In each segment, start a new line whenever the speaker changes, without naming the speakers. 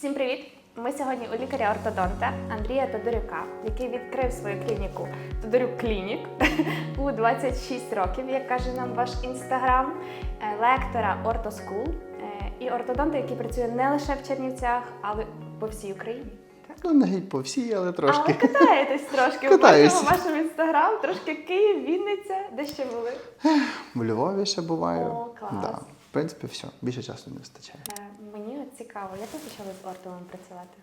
Всім привіт! Ми сьогодні у лікаря-ортодонта Андрія Тодорюка, який відкрив свою клініку Тодорюк Клінік у 26 років, як каже нам ваш інстаграм, е, лектора Ортоскул і ортодонта, який працює не лише в Чернівцях, але по всій Україні.
Ну, не по всій, але
Але
трошки.
катаєтесь трошки.
Катаюсь.
Бачимо вашому інстаграм, трошки Київ, Вінниця, де ще були.
В Львові ще буваю.
О, клас.
Да. В принципі, все. Більше часу не вистачає.
Е, Мені цікаво, як ви почали з Ордовим працювати?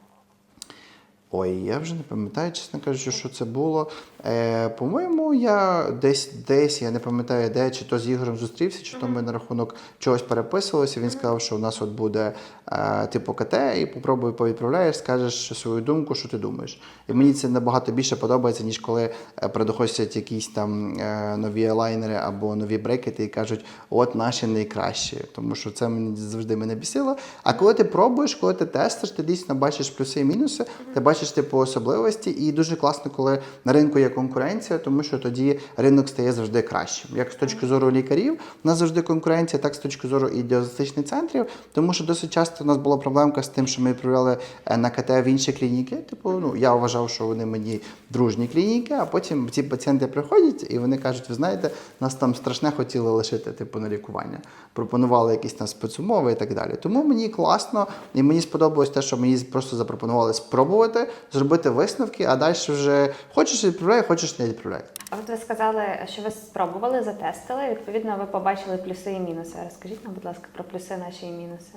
Ой, я вже не пам'ятаю, чесно кажучи, що це було. Е, по-моєму, я десь десь, я не пам'ятаю де, чи то з Ігорем зустрівся, чи то ми на рахунок чогось переписувалися. Він сказав, що у нас от буде е, типу КТ, і попробуй повідправляєш, скажеш свою думку, що ти думаєш. І мені це набагато більше подобається, ніж коли е, приходять якісь там е, нові лайнери або нові брекети і кажуть, от наші найкращі. Тому що це мені завжди мене бісило. А коли ти пробуєш, коли ти тестиш, ти дійсно бачиш плюси і мінуси, ти бачиш типу особливості, і дуже класно, коли на ринку є конкуренція, тому що тоді ринок стає завжди кращим. Як з точки зору лікарів, у нас завжди конкуренція, так з точки зору і діагностичних центрів, тому що досить часто у нас була проблемка з тим, що ми відправляли е, на КТ в інші клініки. Типу, ну я вважав, що вони мені дружні клініки, а потім ці пацієнти приходять і вони кажуть: ви знаєте, нас там страшне хотіли лишити типу на лікування. Пропонували якісь там спецумови і так далі. Тому мені класно, і мені сподобалось те, що мені просто запропонували спробувати, зробити висновки, а далі вже хочеш відправляй, хочеш не відправляй.
А от ви сказали, що ви спробували, затестили. Відповідно, ви побачили плюси і мінуси. Розкажіть нам, будь ласка, про плюси наші і мінуси.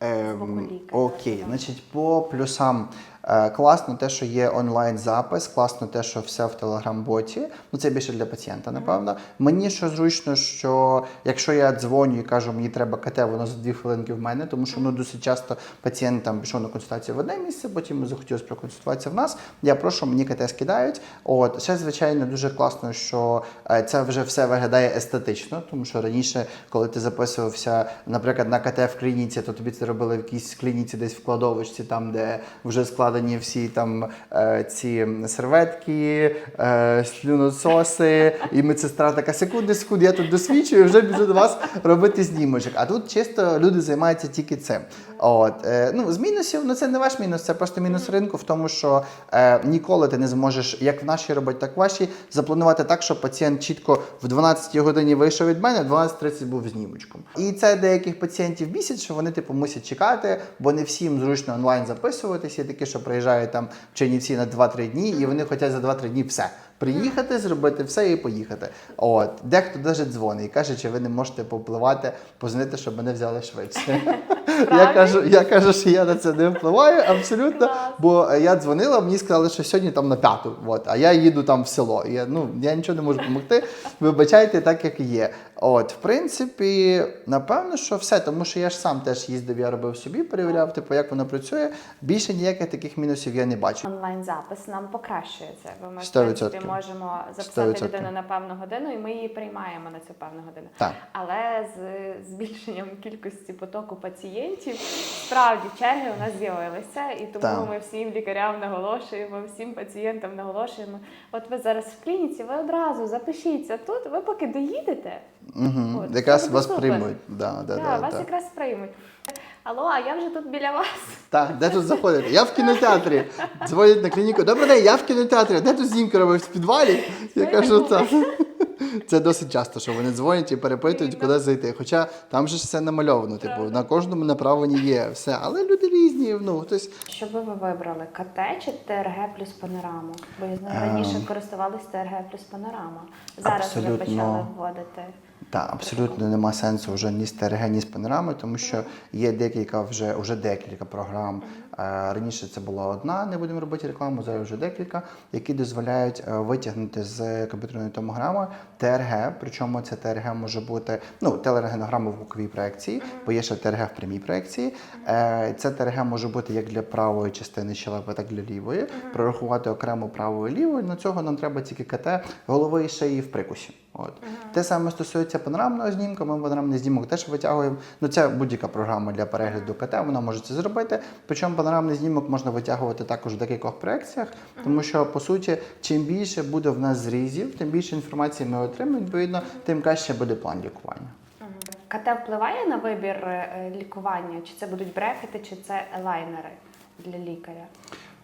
Ем, окей, значить, по плюсам класно те, що є онлайн-запис, класно те, що все в телеграм-боті. Ну це більше для пацієнта, напевно. Мені що зручно, що якщо я дзвоню і кажу, мені треба КТ, воно за дві хвилинки в мене, тому що ну досить часто пацієнт там пішов на консультацію в одне місце, потім захотілося проконсультуватися в нас. Я прошу, мені КТ скидають. От ще звичайно дуже класно, що е, це вже все виглядає естетично, тому що раніше, коли ти записувався, наприклад, на КТ в клініці, то тобі це робили в якійсь клініці, десь в кладовищі, там де вже складені всі там е, ці серветки, е, слюнососи, і медсестра така секунди, секунди, я тут досвідчую, вже біжу до вас робити знімочок. А тут чисто люди займаються тільки цим. От е, ну з мінусів, ну це не ваш мінус, це просто мінус ринку в тому, що е, ніколи ти не зможеш, як в нашій роботі, так в вашій, запланувати так, щоб пацієнт чітко в 12 годині вийшов від мене, в 12.30 був знімочком. І це деяких пацієнтів бісить, що вони типу мусять чекати, бо не всім зручно онлайн записуватися. Є такі, що приїжджають там в Чернівці на 2-3 дні, і вони хочуть за 2-3 дні все. Приїхати, зробити все і поїхати. От дехто навіть дзвонить і каже, чи ви не можете попливати, позвонити, щоб мене взяли швидше. Я кажу, я кажу, що я на це не впливаю абсолютно. Бо я дзвонила, мені сказали, що сьогодні там на п'яту, от, а я їду там в село. Я, ну, я нічого не можу допомогти. Вибачайте, так як є. От, в принципі, напевно, що все, тому що я ж сам теж їздив, я робив собі, перевіряв, типу, як воно працює. Більше ніяких таких мінусів я не бачу.
Онлайн-запис нам покращує це. Бо ми в
100%.
принципі можемо записати
100%.
людину на певну годину, і ми її приймаємо на цю певну годину.
Так.
Але з збільшенням кількості потоку пацієнтів справді черги у нас з'явилися, і тому
Так.
ми всім лікарям наголошуємо, всім пацієнтам наголошуємо. От ви зараз в клініці, ви одразу запишіться тут. Ви поки доїдете,
Угу.
От,
Якраз вас
супер.
приймуть. Да, да,
да,
да,
вас
да.
якраз приймуть. Алло, а я вже тут біля вас.
Так, де тут заходити? Я в кінотеатрі. Дзвонять на клініку. Добрий день, я в кінотеатрі. Де тут знімки робив в підвалі? Я кажу, так. Це досить часто, що вони дзвонять і перепитують, куди зайти. Хоча там же ж все намальовано, типу, на кожному направленні є все. Але люди різні. Ну, хтось
Що би ви вибрали? КТ чи ТРГ плюс панораму? Бо я знаю, раніше користувались ТРГ плюс панорама. Зараз
Абсолютно.
почали вводити.
Та абсолютно нема сенсу вже ні з ТРГ, ні з панорами, тому що є декілька вже вже декілька програм. Е, Раніше це була одна, не будемо робити рекламу, зараз вже декілька, які дозволяють е, витягнути з комп'ютерної томограми ТРГ. Причому це ТРГ може бути ну, телерентгенограма в боковій проекції, бо є ще ТРГ в прямій проекції. Е, Це ТРГ може бути як для правої частини щелепи, так і для лівої. Прорахувати окремо правою і лівою. На цього нам треба тільки КТ голови і шиї в прикусі. От. Те саме стосується панорамного знімку, ми панорамний знімок теж витягуємо. Ну, це будь-яка програма для перегляду КТ, вона може це зробити. Причому панорамний знімок можна витягувати також в декількох проекціях, тому що, по суті, чим більше буде в нас зрізів, тим більше інформації ми отримаємо, відповідно, тим краще буде план лікування.
КТ впливає на вибір е, лікування? Чи це будуть брекети, чи це елайнери? для лікаря?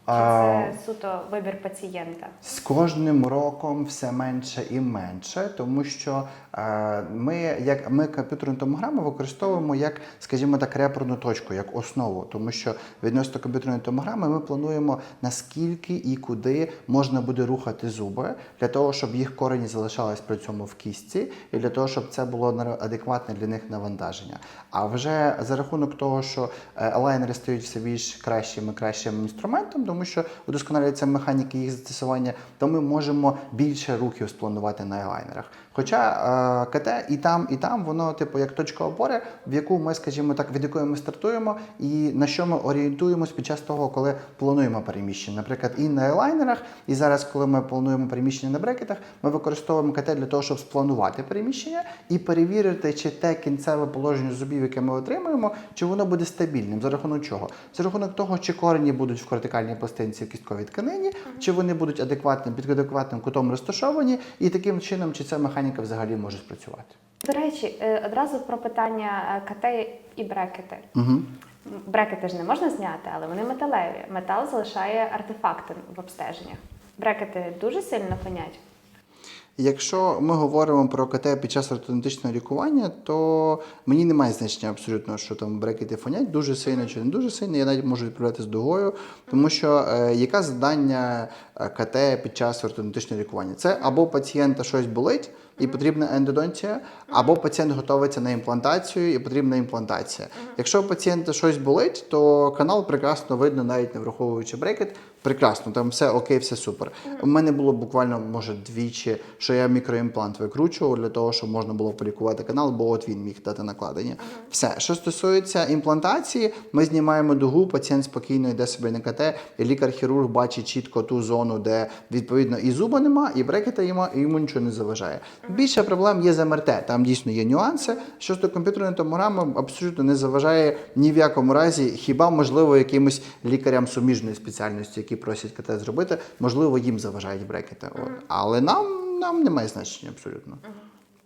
Чи це суто вибір пацієнта?
З кожним роком все менше і менше, тому що е, ми, як ми комп'ютерну томограму використовуємо як, скажімо так, реперну точку, як основу, тому що відносно комп'ютерної томограми ми плануємо наскільки і куди можна буде рухати зуби для того, щоб їх корені залишались при цьому в кістці, і для того, щоб це було адекватне для них навантаження. А вже за рахунок того, що е, елайнери стають все більш кращим і кращим інструментом, тому що удосконалюється механіка їх застосування, то ми можемо більше рухів спланувати на елайнерах. Хоча е, КТ і там, і там воно, типу, як точка опори, в яку ми, скажімо так, від якої ми стартуємо, і на що ми орієнтуємось під час того, коли плануємо переміщення. Наприклад, і на елайнерах, і зараз, коли ми плануємо переміщення на брекетах, ми використовуємо КТ для того, щоб спланувати переміщення і перевірити, чи те кінцеве положення зубів, яке ми отримуємо, чи воно буде стабільним. За рахунок чого? За рахунок того, чи корені будуть в кортикальній пластинці в кістковій тканині, чи вони будуть адекватним під адекватним кутом розташовані, і таким чином, чи ця механіка взагалі може спрацювати.
До речі, е, одразу про питання е, КТ і брекети.
Угу.
Брекети ж не можна зняти, але вони металеві. Метал залишає артефакти в обстеженнях. Брекети дуже сильно фонять.
Якщо ми говоримо про КТ під час ортодонтичного лікування, то мені немає значення абсолютно, що там брекети фонять дуже сильно чи не дуже сильно. Я навіть можу відправляти з дугою, тому що е, яке завдання е, КТ під час ортодонтичного лікування? Це або пацієнта щось болить і потрібна ендодонтія, або пацієнт готується на імплантацію і потрібна імплантація. Якщо у пацієнта щось болить, то канал прекрасно видно, навіть не враховуючи брекет. Прекрасно, там все окей, все супер. У мене було буквально, може, двічі, що я мікроімплант викручував для того, щоб можна було полікувати канал, бо от він міг дати накладення. Все, що стосується імплантації, ми знімаємо дугу, пацієнт спокійно йде собі на КТ, і лікар-хірург бачить чітко ту зону, де відповідно і зуба нема, і брекета йому, і йому нічого не заважає. Більше проблем є з МРТ. Там дійсно є нюанси. Що ж до комп'ютерної томограми абсолютно не заважає ні в якому разі, хіба можливо якимось лікарям суміжної спеціальності, які просять КТ зробити, можливо, їм заважають брекети. От. Але нам, нам немає значення абсолютно.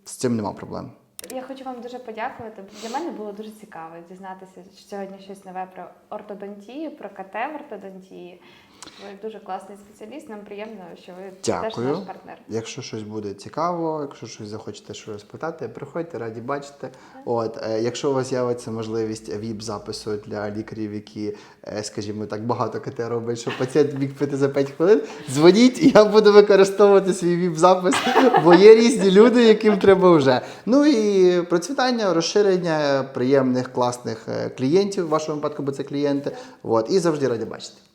З цим нема проблем.
Я хочу вам дуже подякувати. Для мене було дуже цікаво дізнатися сьогодні щось нове про ортодонтію, про КТ в ортодонтії. Ви дуже класний спеціаліст. Нам приємно, що ви теж наш партнер.
Якщо щось буде цікаво, якщо щось захочете щось спитати, приходьте, раді бачити. От, е, якщо у вас з'явиться можливість віп-запису для лікарів, які, е, скажімо так, багато КТ роблять, щоб пацієнт міг пити за 5 хвилин, дзвоніть, і я буду використовувати свій віп-запис, бо є різні люди, яким треба вже. Ну і процвітання, розширення приємних, класних е, клієнтів, в вашому випадку, бо це клієнти. От, і завжди раді бачити.